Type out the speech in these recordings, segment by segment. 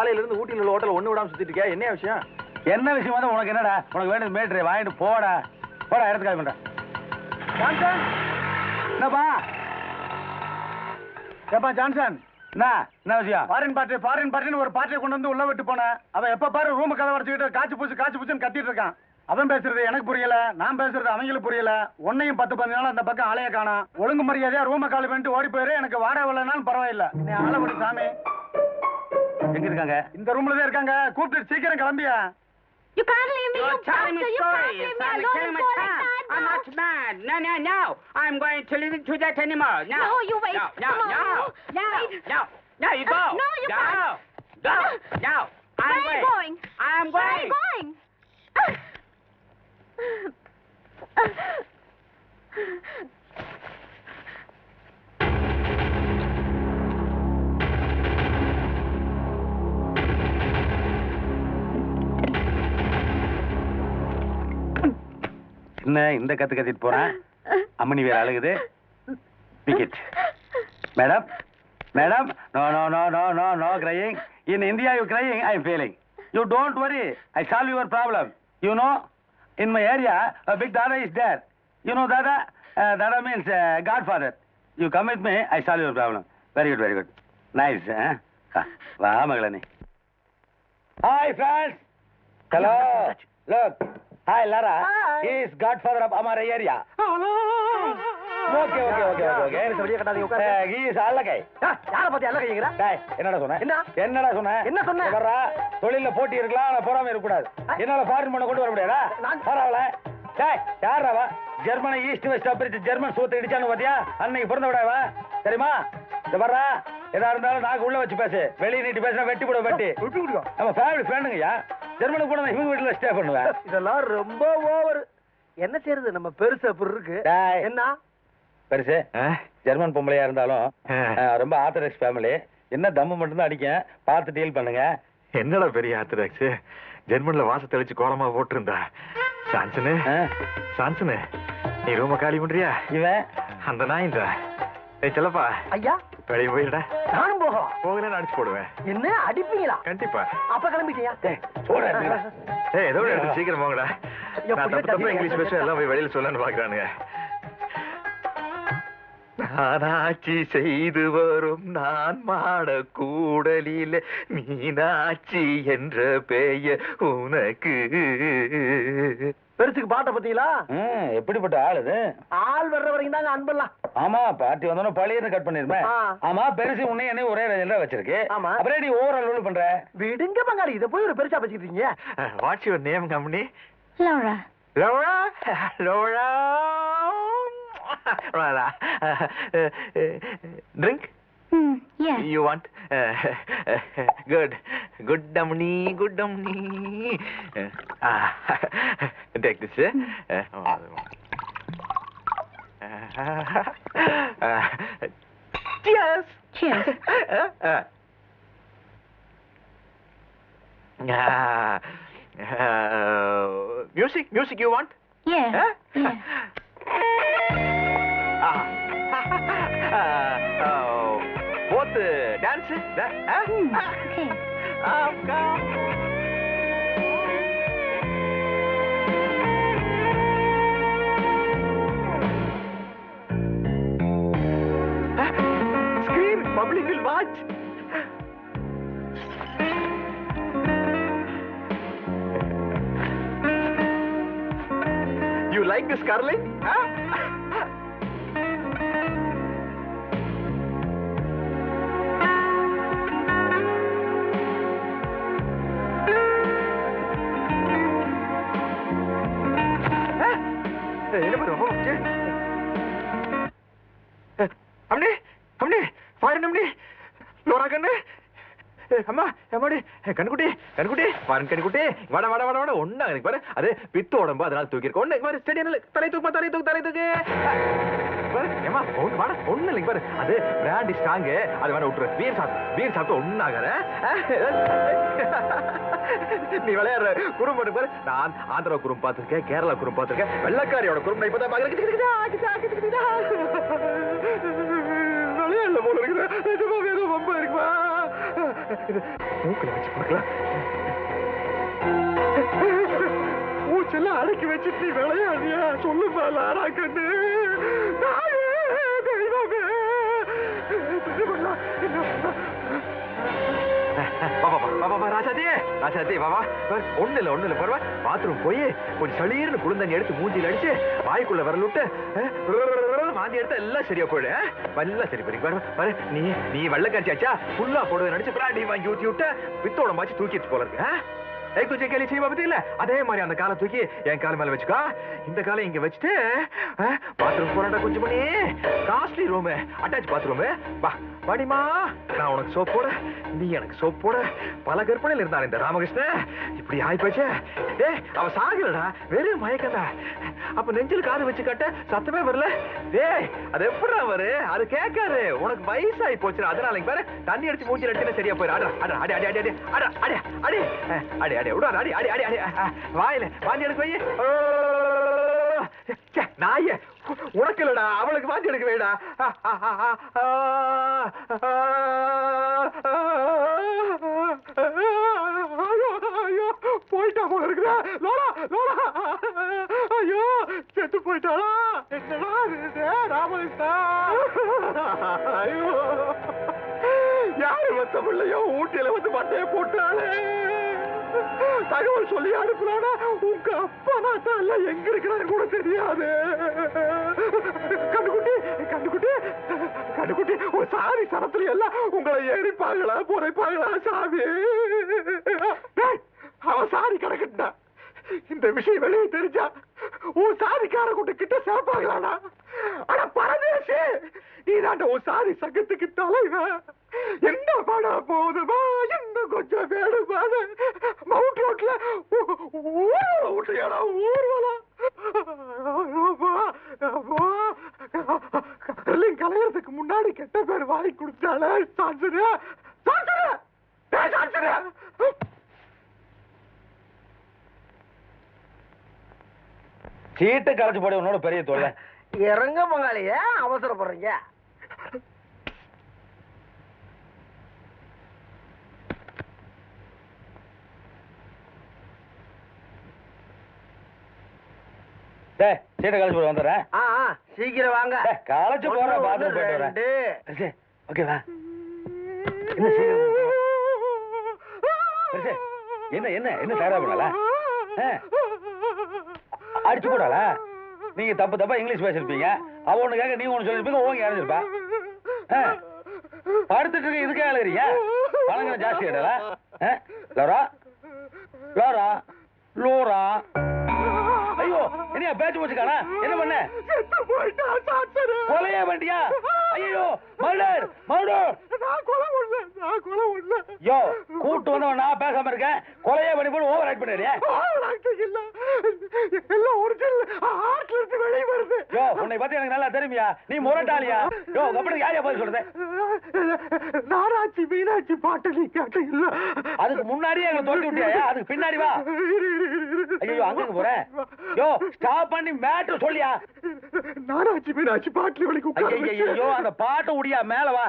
காலையில இருந்து ஊட்டியில் உள்ள ஹோட்டல் ஒண்ணு விடாம சுத்திட்டு இருக்கியா? என்ன விஷயம்? என்ன விஷயம் வந்து உனக்கு என்னடா? உனக்கு வேண்டியது மேட்ரு வாங்கிட்டு போடா. போடா இடத்துக்கு கால் பண்றேன். என்னப்பா? ஏப்பா ஜான்சன்? என்ன? என்ன விஷயம்? ஃபாரின் பார்ட்டி ஃபாரின் பார்ட்டின்னு ஒரு பார்ட்டியை கொண்டு வந்து உள்ள விட்டு போனேன் அவன் எப்ப பாரு ரூம் கதை வச்சுக்கிட்டு காய்ச்சி பூச்சி காய்ச்சி பூச்சின்னு கத்திட்டு இருக்கான். அவன் பேசுறது எனக்கு புரியல நான் பேசுறது அவங்களுக்கு புரியல. உன்னையும் பத்து நாள் அந்த பக்கம் ஆளைய காணோம். ஒழுங்கு மரியாதையா ரூம காலி பண்ணிட்டு ஓடி போயிரு. எனக்கு வாடகை வரலனாலும் பரவாயில்ல. நீ ஆளை சாமி. எங்க இருக்காங்க இந்த ரூம்ல தான் இருக்காங்க கூப்பிட்டு சீக்கிரம் கிளம்பியா You can't leave me, you You're telling me bastard! You story. can't You're leave me telling alone me and go like time. that! I'm no. not mad. No, no, no. I'm going to listen to that anymore. No. No, you wait. No, no, Come on. no. No, Wait. no. No, you go. No, you go. can't. Go. No. I'm Where are you going. going? I'm Where are going. you going? என்ன இந்த கத்து கத்திட்டு போறேன் அம்மணி வேற அழுகுது. Ticket madam madam no no no no no no crying in India you crying I am feeling you don't worry I solve your problem you know in my area big dada is there you know dada dada means god father you come with me I solve your problem very good very good nice வா மகளே hi friends hello look hi Laura Hi. he is godfather of our area. Okay okay okay okay okay வெளியே கட்டாதீங்க, உட்காருங்க. He is அல்லகை யார பத்தி எல்லாம் கைங்கிற டேய் என்னடா சொன்ன? என்ன? என்னடா சொன்ன? என்ன சொன்ன? வர்றா தொழில்ல போட்டி இருக்கலாம் ஆனா போடாம இருக்க கூடாது என்னால ஃபாரின் பண்ண கொண்டு வர முடியாதா? நான்- பரவாயில்ல. டேய் யாரா ஜெர்மனை ஈஸ்ட் வெஸ்ட் பிரிச்சு ஜெர்மன் சூத்து இடிச்சானு பாத்தியா? அன்னைக்கு பிறந்த விடாவ தெரியுமா? இந்த வர்றா எதா இருந்தாலும் நாக்கு உள்ள வச்சு பேசு. வெளிய நீட்டி பேசினா வெட்டி போட வெட்டி. நம்ம ஃபேமிலி ஃப்ரெண்டுங்கய்யா ஜெர்மனுக்கு கூட நான் இவங்க வீட்டுல ஸ்டே பண்ணுவேன். இதெல்லாம் ரொம்ப ஓவர் என்ன செய்யறது? நம்ம பெருசு அப்படி இருக்கு. என்ன? பெருசு ஜெர்மன் பொம்பளையா இருந்தாலும் ரொம்ப ஆர்த்தடாக்ஸ் ஃபேமிலி என்ன தம்மு மட்டும் தான் அடிக்கேன் பார்த்து டீல் பண்ணுங்க. என்னடா பெரிய ஆர்த்தடாக்ஸ் ஜெர்மன்ல வாச தெளிச்சு கோலமா போட்டிருந்தா. சான்சனு? சான்சனு நீ ரூம காலி பண்றியா? இவன்? அந்த நாயின்றா ஏய் செல்லப்பா. ஐயா வெளியே போயிடா நானும் போகலாம் போகலன்னு அடிச்சு போடுவேன். என்ன? அடிப்பீங்களா? கண்டிப்பா. அப்ப கிளம்பிட்டியா. ஏய் ஏதோ இடத்துக்கு சீக்கிரம் போங்கடா. ஐயா, நான் தப்பு புரியல, தப்பு இங்கிலீஷ் தம்பி. பேச எல்லாம் போய் வெளியில சொல்லன்னு பாக்குறானுங்க. நானாட்சி செய்து வரும் நான் மாட கூடலில மீனாட்சி என்ற பெயர் உனக்கு. பெருசுக்கு பாட்டை பத்தீங்களா எப்படிப்பட்ட ஆள் இது ஆள் வர்ற வரைக்கும் தாங்க அன்பெல்லாம் ஆமா பார்ட்டி வந்தோன்னு பழையன்னு கட் பண்ணிருப்பேன். ஆமா பெருசு உன்னை என்ன ஒரே ரேஞ்சில வச்சிருக்கு. ஆமா. அப்புறம் நீ ஓவர் ஆல் பண்ற? விடுங்க பங்காளி இதை போய் ஒரு பெருசா வச்சுக்கிட்டீங்க what's your name company? Laura. Laura Laura Laura drink Hmm, yeah. you want uh, good good dummy good dummy uh, take this eh? uh, uh, cheers Cheers. uh, uh, uh, music music you want Yeah. Huh? Yeah. Dance dance okay ஆப்கா Scream! Public will watch! You like this, Carly? Huh? என்ன பண்ணுவோம் அம்மா அம்மாடி கண்குட்டி கண்குட்டி பாரு கண்குட்டி வட வட வட வட. ஒண்ணா எனக்கு பாரு. அது பித்து உடம்பு அதனால தூக்கி ஒண்ணு பாரு ஸ்டெடி தலை தூக்கு தலை தூக்கு தலை தூக்கு. பாரு ஏமா ஒண்ணு வாட ஒண்ணு இல்லைங்க பாரு. அது பிராண்டி ஸ்ட்ராங்கு அது வேணா விட்டுரு. பீர் சாப்பிட்டு பீர் சாப்பிட்டு ஒண்ணாகற நீ விளையாடுற குறும்பு பாரு. நான் ஆந்திரா குறும்பு பார்த்திருக்கேன் கேரளா குறும்பு பார்த்திருக்கேன். வெள்ளக்காரியோட குறும்பு நான் இப்பதான் பாக்குறேன் விளையாடல போல இருக்குது. நிஜமாவே ஏதோ ரொம்ப இருக்குமா? இது மூக்கில் வச்சு பார்க்கலாம். மூச்செல்லாம் அடக்கி வச்சுட்டு நீ விளையாடியா சொல்லுமா லாரா கண்ணு தாயே ஒண்ணு இல்ல ஒண்ணு இல்ல பரவா. பாத்ரூம் போய் கொஞ்சம் சளீர்னு குளிர்ந்தண்ணி எடுத்து மூஞ்சியில் அடிச்சு வாய்க்குள்ள வரல விட்டு அஹ், மாந்தி எடுத்தா எல்லாம் சரியா போயிடு அஹ்? எல்லாம் சரி போய் பாரு நீ நீ வெள்ளை காய்ச்சியாச்சா ஃபுல்லா போடுவேன் நினைச்சு பிராண்டி வாங்கி ஊத்தி விட்டு பித்தோட மாச்சு தூக்கிட்டு போல இருக்கு அஹ்? கேலி செய்வா அதே மாதிரி அந்த காலை தூக்கி என் கால் மேல இந்த காலை இங்க வச்சுட்டு பாத்ரூம் போறா கொஞ்சம் பண்ணி காஸ்ட்லி ரூம் அட்டாச் பாத்ரூம் வா வாடிமா நான் உனக்கு சோப் போட. நீ எனக்கு சோப் போட. பல கற்பனையில் இருந்தார் இந்த ராமகிருஷ்ணன் இப்படி ஆயிப்போச்சே. டேய் அவ சாகலடா. வெறும் மயக்கண்டா அப்ப நெஞ்சில் காது வச்சு கட்ட சத்தமே வரல. டேய் அது எப்படிடா அது கேட்காது. உனக்கு வயசாகி போச்சு அதனால இங்க பாரு தண்ணி அடிச்சு மூஞ்சி அடிச்சுன்னா சரியா போயிரு. அட அடி அடி அடி அடி அட அடி அடி அடி அடி விடு அடி அடி அடி அடி அஹ், அஹ், வாயில வாந்தி எடுக்க வை ச்சே, நாயே உனக்கு இல்லடா அவளுக்கு வாந்தி எடுக்க வைடா ஐயோ போயிட்டா போல இருக்குதா லோலா லோலா ஐயோ செத்து போயிட்டாளா என்னடா இது ராமகிருஷ்ணா ஐயோ யாரு வந்த பிள்ளையோ ஊட்டியில வந்து பட்டையை போட்டாளே தகவல் சொல்லி அனுப்புறானா? உங்க அப்பா நான் எல்லாம் எங்க இருக்கிறாரு கூட தெரியாது. கண்டுக்குட்டி கண்டுக்குட்டி கண்டுக்குட்டி ஒரு சாரி சரத்துல எல்லாம் உங்களை ஏறிப்பாங்களா புதைப்பாங்களா சாமி? அவன் சாரி கிடக்கட்டா இந்த விஷயம் வெளியே தெரிஞ்சா உன் சாதிக்கார கூட்ட கிட்ட சேர்ப்பாங்களாடா ஆனா பரதேசி நீ தாண்ட உன் சாதி சங்கத்துக்கு தலைவன். என்ன பட போதுமா? என்ன கொஞ்சம் வேணுமானு மவுண்ட் ரோட்ல ஊர்வலம் விட்டியாடா ஊர்வலம். கல்லிங் கலையறதுக்கு முன்னாடி கெட்ட பேர் வாங்கி கொடுத்தால சான்சரு சான்சரு சான்சரு சீட்டு கலைச்சு போட உன்னோட பெரிய தொல்லை இறங்க பங்காளி ஏன் அவசரப்படுறீங்க டேய் சீட்டை கலைச்சு போட வந்துடுறேன். ஆ ஆ, சீக்கிரம் வாங்க. களைச்சு ஒண்ணு, bathroom போயிட்டு வரேன். ஓகேவா என்ன என்ன என்ன என்ன தயாரா பண்ணல அடிச்சு போடாளா நீங்க தப்பு தப்பா இங்கிலீஷ் பேசிருப்பீங்க அவ ஒண்ணு கேட்க நீங்க ஒண்ணு சொல்லிருப்பீங்க ஓங்க இறஞ்சிருப்பா படுத்துட்டு இருக்க இதுக்கே அழுகிறீங்க? பழங்க ஜாஸ்தி கேட்டல லோரா? லோரா? லோரா? ஐயோ என்னையா பேச்சு போச்சுக்கானா என்ன பண்ண? செத்து போயிட்டா சான்சரு கொலையா பண்ணியா ஐயோ மர்டர் மர்டர். நான் கொலை பண்ணல நான் கொலை பண்ணல. யோ கூட்டு வந்தவன் நான் பேசாம இருக்கேன். கொலையே பண்ணி போட்டு ஓவர் ஆக்ட் பண்ணிடுறியா? டாக்டர் இல்ல. எல்லாம் ஒரிஜினல் ஹார்ட்ல இருந்து வெளியே வருது. யோ உன்னை பத்தி எனக்கு நல்லா தெரியுமியா? நீ முரட்டாளியா? யோ அப்படி யாரையா பதில் சொல்றது? நாராட்சி மீனாட்சி பாட்டு நீ கேட்ட இல்ல. அதுக்கு முன்னாடியே எங்களை தோண்டி விட்டியா? அதுக்கு பின்னாடி வா. ஐயோ அங்க போறேன் யோ ஸ்டாப் பண்ணி மேட்ரு சொல்லியா? நாராட்சி மீனாட்சி பாட்டுல வெளிக்கு உட்கார ஐயோ. அந்த பாட்டை உடியா மேல வா.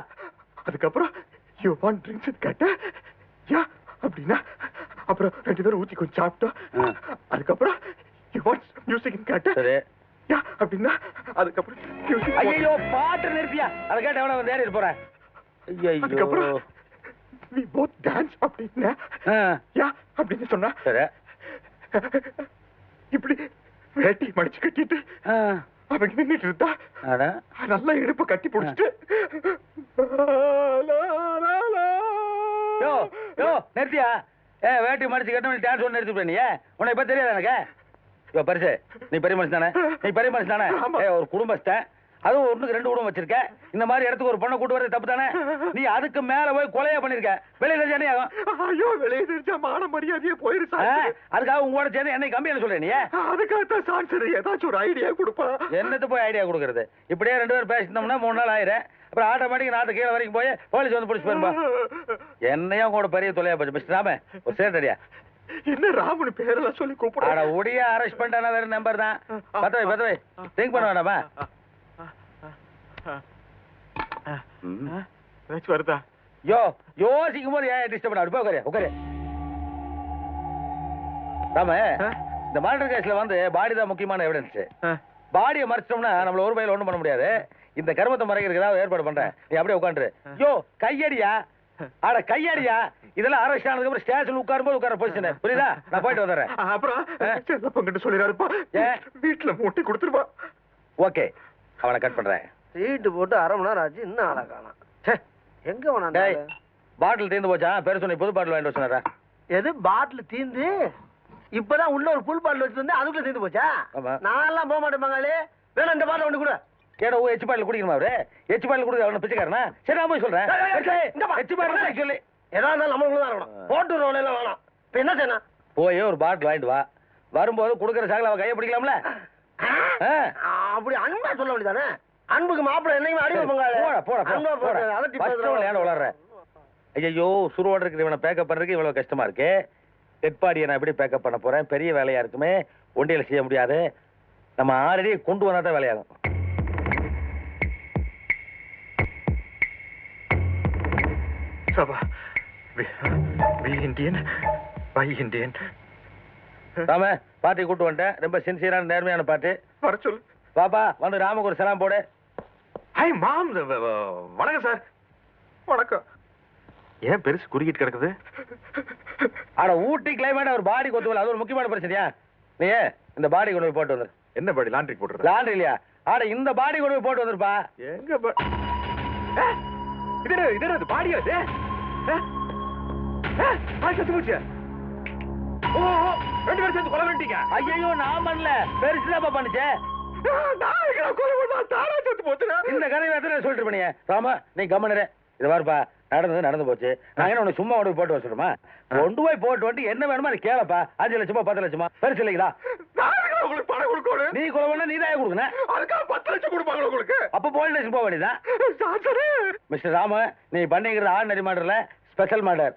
அதுக்கப்புறம் யூ வாண்ட் ட்ரிங்க்ஸ் கேட்டேன் யா அப்படின்னா அப்புறம் ரெண்டு பேரும் ஊத்தி கொஞ்சம் சாப்பிட்டோம். அதுக்கப்புறம் யூ வாண்ட் மியூசிக் கேட்டேன் சரி. யா அப்படின்னா அதுக்கப்புறம் music ஐயோ பாட்டு நிறுத்தியா? அதை கேட்ட எவன வந்து ஏறிட்டு போறேன் ஐயோ அதுக்கப்புறம் we both dance அப்படின்னா. யா அப்படின்னு சொன்னா சரி. இப்படி வேட்டி மடிச்சு கட்டிட்டு ஆ, அவங்க நின்னுட்டு இருந்தா. நல்லா இடுப்ப கட்டி பிடிச்சிட்டு. நிறுத்தியா? ஏ வேட்டி மடிச்சு கட்ட டான்ஸ் ஒன்று நிறுத்தி நீ உன்னை இப்ப தெரியாது எனக்கு? பரிசு நீ பெரிய மனுஷன் தானே? நீ பெரிய மனுஷன் தானே? ஒரு குடும்பஸ்தன். அதுவும் ஒண்ணுக்கு ரெண்டு குடும்பம் வச்சிருக்க. இந்த மாதிரி இடத்துக்கு ஒரு பொண்ணை கூட்டு வரது தப்பு தானே நீ அதுக்கு மேல போய் கொலையா பண்ணிருக்க. வெளியில தெரிஞ்சா ஆகும்? ஐயோ வெளியே தெரிஞ்சா மான மரியாதையே போயிரு ஆ, சார் அதுக்காக உங்களோட சேர்ந்து என்னை கம்பி என்ன சொல்ற நீ? அதுக்காகத்தான் சான்சர் ஏதாச்சும் ஒரு ஐடியா கொடுப்பா. என்னத்து போய் ஐடியா கொடுக்கறது? இப்படியே ரெண்டு பேரும் பேசினோம்னா மூணு நாள் ஆயிரும். அப்புறம் ஆட்டோமேட்டிக் நாட்டு கீழே வரைக்கும் போய் போலீஸ் வந்து பிடிச்சி போயிருப்பா. என்னையும் உங்களோட பெரிய தொலையா போச்சு மிஸ்டர் ராம? ஒரு சேட்டடியா என்ன ராமனு பேரெல்லாம் சொல்லி கூப்பிடுற உடைய அரெஸ்ட் பண்ணிட்டானா வேற நம்பர் தான். பத்து வை பத்து வை. திங்க் பண்ண வேண்டாமா. ஏதாச்சும் வருதா யோ யோசிக்கும் போது ஏன் டிஸ்டர்ப் பண்ண போய் உட்காரு உட்காரு ராம? இந்த மர்டர் கேஸ்ல வந்து பாடி தான் முக்கியமான எவிடன்ஸ். பாடியை மறைச்சிட்டோம்னா நம்மள ஒரு பையில ஒண்ணும் பண்ண முடியாது இந்த கர்மத்தை மறைக்கிறதுக்கு ஏதாவது ஏற்பாடு பண்றேன் நீ அப்படியே உட்காந்துரு யோ கையடியா அட கையடியா இதெல்லாம் அரஸ்ட் ஆனதுக்கு அப்புறம் ஸ்டேஷன் உட்காரும்போது உட்கார பொசிஷன் புரியுதா நான் போயிட்டு வந்துடுறேன் அப்புறம்? செல்லப்பங்கிட்ட சொல்லிடாருப்பா ஏன்? வீட்டுல மூட்டி கொடுத்துருப்பா ஓகே அவனை கட் பண்றேன் சீட்டு போட்டு அரை மணி நேரம் ஆச்சு இன்னும் ஆளை காணோம். ச்சே எங்க வேணாம் பாட்டில் தீர்ந்து போச்சா? பெருசு சொன்ன புது பாட்டில் வாங்கிட்டு வர சொன்னாரா? எது பாட்டில் தீந்து? இப்பதான் உள்ள ஒரு புல் பாட்டில் வச்சு வந்து அதுக்குள்ள தீந்து போச்சா? ஆமா. நான் எல்லாம் போக மாட்டேன் மங்களே. வேணா இந்த பாட்டில் ஒண்ணு கூட. ஏடா ஓ எச்சு பாட்டில் குடிக்கணுமா அவரு? எச்சு பாட்டில் குடிக்க அவனை பிச்சைக்காரனா? சரி நான் போய் சொல்றேன். எச்சு பாட்டில் சொல்லி. எதா இருந்தாலும் நம்மளுக்குள்ள தான் இருக்கணும். போட்டு ரோல எல்லாம் வேணாம். இப்ப என்ன செய்யணும்? போய் ஒரு பாட்டில் வாங்கிட்டு வா. வரும்போது கொடுக்குற அவ கையை பிடிக்கலாம்ல. அப்படி அன்பா சொல்ல வேண்டியதானே? அன்புக்கு மாப்பிள்ளை என்னைக்குமே அடிமை பங்காளி போடா போடா அதட்டி ஏன் ஐயோ சுருவோட இருக்கிற இவனை பேக்கப் பண்றதுக்கு இவ்வளவு கஷ்டமா இருக்கு. டெட் பாடியை நான் எப்படி பேக்கப் பண்ண போறேன்? பெரிய வேலையா இருக்குமே ஒண்டியில செய்ய முடியாது. நம்ம ஆல்ரெடி கொண்டு வந்தா தான் வேலையாகும். சபா வி இந்தியன் பை இந்தியன். ராம பாட்டி கூட்டு வந்துட்டேன். ரொம்ப சின்சியரான நேர்மையான பாட்டு. வர சொல்லு. பாப்பா வந்து ராமுக்கு ஒரு சலாம் போடு. ஹாய் மாம் வணக்கம் சார் வணக்கம். ஏன் பெருசு குறுக்கிட்டு கிடக்குது? ஆனா ஊட்டி கிளைமேட் ஒரு பாடி கொத்துவல அது ஒரு முக்கியமான பிரச்சனையா? நீ இந்த பாடி கொண்டு போய் போட்டு வந்துரு? என்ன படி லாண்ட்ரி போட்டுறது லாண்ட்ரி இல்லையா? ஆட இந்த பாடி கொண்டு போய் போட்டு வந்துருப்பா. எங்க இது இது என்ன, பாடியா இது? செத்து போச்சு ஓ ரெண்டு பேரும் சேர்ந்து கொலை பண்ணிட்டீங்க. ஐயோ நான் பண்ணல. பெருசுதாப்பா பண்ணுச்சே. ஆ, நான் கொலை பண்ணா? தாரா செத்து போச்சுடா. இந்த கதையை எத்தனை சொல்லிட்டு பண்ணிய ராமா நீ கம்மனரு இது பாருப்பா நடந்தது நடந்து போச்சு. நான் என்ன உனக்கு சும்மா போய் போட்டு வச்சுடுமா கொண்டு போய் போட்டு வந்துட்டு என்ன வேணுமோ அது கேளப்பா. அஞ்சு லட்சமா பத்து லட்சமா. பெருசு இல்லைங்களா? நான் எங்கடா உங்களுக்கு பணம் கொடுக்கணும். நீ பண்ணா நீ தான் கொடுக்கணும்? அதுக்காக பத்து லட்சம் கொடுப்பாங்க உங்களுக்கு. அப்ப போலீஸ் ஸ்டேஷன் போக வேண்டியதான் மிஸ்டர் ராமு நீ பண்ணிக்கிறது ஆர்டினரி மர்டர்ல ஸ்பெஷல் மர்டர்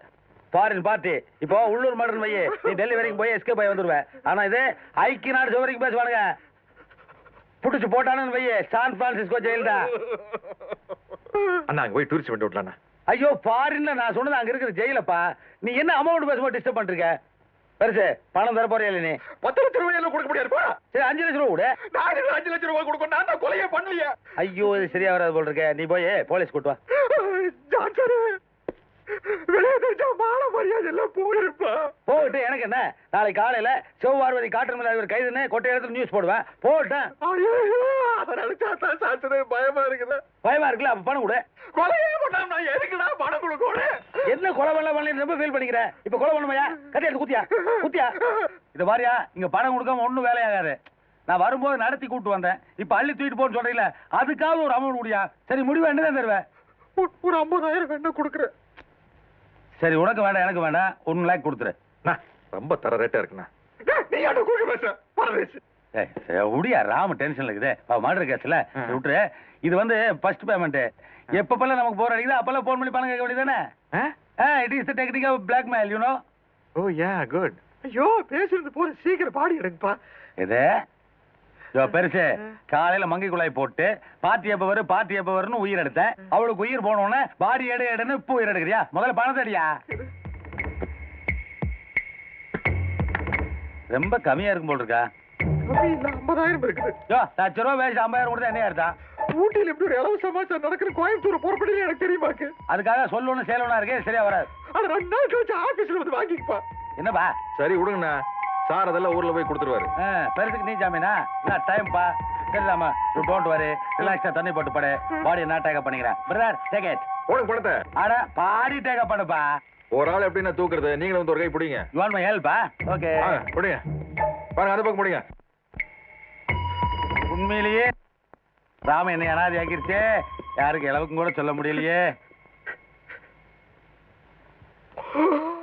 ஃபாரின் பார்ட்டி இப்போ உள்ளூர் மர்டர் வையே. நீ டெல்லி வரைக்கும் போய் எஸ்கேப் ஆகி வந்துருவேன் ஆனா இது ஐக்கிய நாடு வரைக்கும் பேசுவானுங்க. புடிச்சு போட்டானு வையே சான் பிரான்சிஸ்கோ ஜெயில் தான் அண்ணா அங்க போய் டூரிஸ்ட் பண்ணி விடலாண்ணா ஐயோ ஃபாரின்ல நான் சொன்னது அங்க இருக்கிற ஜெயிலப்பா. நீ என்ன அமௌண்ட் பேசும்போது டிஸ்டர்ப் பண்ணிருக்க? பெருசு பணம் தர போறியா இல்ல நீ? பத்து லட்சம் ரூபாய் கொடுக்க முடியாது சரி அஞ்சு லட்சம் ரூபா கொடு. நான் அஞ்சு லட்சம் ரூபாய் கொடுக்கணும்? நான் கொலையே பண்ணலையே. ஐயோ இது சரியா வராது போல் இருக்க. நீ போய் போலீஸ் கூட்டு வா. ஜான்சரு வெளியே தெரிஞ்சா மான மரியாதை எல்லாம் போயிருப்பா. போட்டு எனக்கு என்ன? நாளைக்கு காலையில சிவபார்வதி காட்டு இவர் கைதுன்னு கொட்டை நியூஸ் போடுவேன். போட்டேன். அதை நினைச்சா தான் பயமா இருக்குது? பயமா இருக்குல்ல அப்ப பணம் கொடு. கொலையே பண்ணாம நான் எதுக்குடா பணம் கொடுக்கணும் என்ன கொலை பண்ணல பண்ணல ரொம்ப ஃபீல் பண்ணிக்கிறேன் இப்ப கொலை பண்ணுமையா கட்டி எடுத்து குத்தியா? குத்தியா? இது பாரியா இங்க பணம் கொடுக்காம ஒண்ணும் வேலையாகாது நான் வரும்போது நடத்தி கூட்டு வந்தேன். இப்ப அள்ளி தூக்கிட்டு போன்னு சொல்றீங்களே அதுக்காவது ஒரு அமௌண்ட் முடியா சரி முடிவு என்னதான் தருவேன் ஒரு- ஐம்பதாயிரம் வேணா கொடுக்குறேன் சரி உனக்கு வேண்டாம் எனக்கு வேண்டாம். ஒன் லேக் கொடுத்துரு. அண்ணா, ரொம்ப தர ரேட்டா இருக்குண்ணா. நீ யார்ட்ட கொடுக்க பேச சரி, உடியா ராம டென்ஷன்ல இருக்குது. மர்டர் கேஸ்ல. விட்டுரு. இது வந்து ஃபர்ஸ்ட் பேமெண்ட் எப்பப்பெல்லாம் நமக்கு போர் அடிக்குதோ அப்பெல்லாம் போன் பண்ணி பணம் கேட்க வேண்டியதானே it is the technique of blackmail you know oh yeah good ஐயோ பேசுறது போற சீக்கிரம் பாடி எடுங்கப்பா இது யோ பெருசு காலையில மங்கை குழாய் போட்டு பாத்தி எப்ப வரும் பாத்தி எப்ப வரும்னு உயிர் எடுத்தேன். அவளுக்கு உயிர் போனோடனே பாடி எடு எடுன்னு இப்போ உயிர் எடுக்கிறியா? முதல்ல பணத்தை அடியா ரொம்ப கம்மியா இருக்கும் போல் இருக்கா? ஐம்பதாயிரம் இருக்குது. லட்ச ரூபா வேஸ்ட் ஐம்பதாயிரம் கொடுத்தா என்ன எடுத்தா ஊட்டியில் இப்படி ஒரு இலவச சமாச்சாரம் நடக்கிற கோயம்புத்தூர் புறப்படி எனக்கு தெரியுமாக்கு அதுக்காக சொல்லணும் சேலவனா இருக்கு சரியா வராது. ஆனா ரெண்டு நாள் கழிச்சு ஆபீஸ்ல வந்து வாங்கிக்கப்பா. என்னப்பா? சரி விடுங்கண்ணா. சார் அதெல்லாம் ஊர்ல போய் கொடுத்துருவாரு. பெருசுக்கு நீ ஜாமீனா? என்ன டைம் பா? சரிதாம்மா யூ டோன்ட் வரி ரிலாக்ஸா தண்ணி போட்டு படு. பாடியை நான் டேக்கப் பண்ணிக்கிறேன். பிரதர் டேக் இட் உனக்கு பணத்தை அட பாடி டேக்கப் பண்ணுப்பா. ஒரு ஆள் எப்படி நான் தூக்குறது? நீங்களும் வந்து ஒரு கை பிடிங்க. யூ வாண்ட் மை ஓகே பிடிங்க. பாருங்க அந்த பக்கம் பிடிங்க. உண்மையிலேயே ராம என்னை அனாதி ஆக்கிருச்சே யாருக்கு இளவுக்கும் கூட சொல்ல முடியலையே.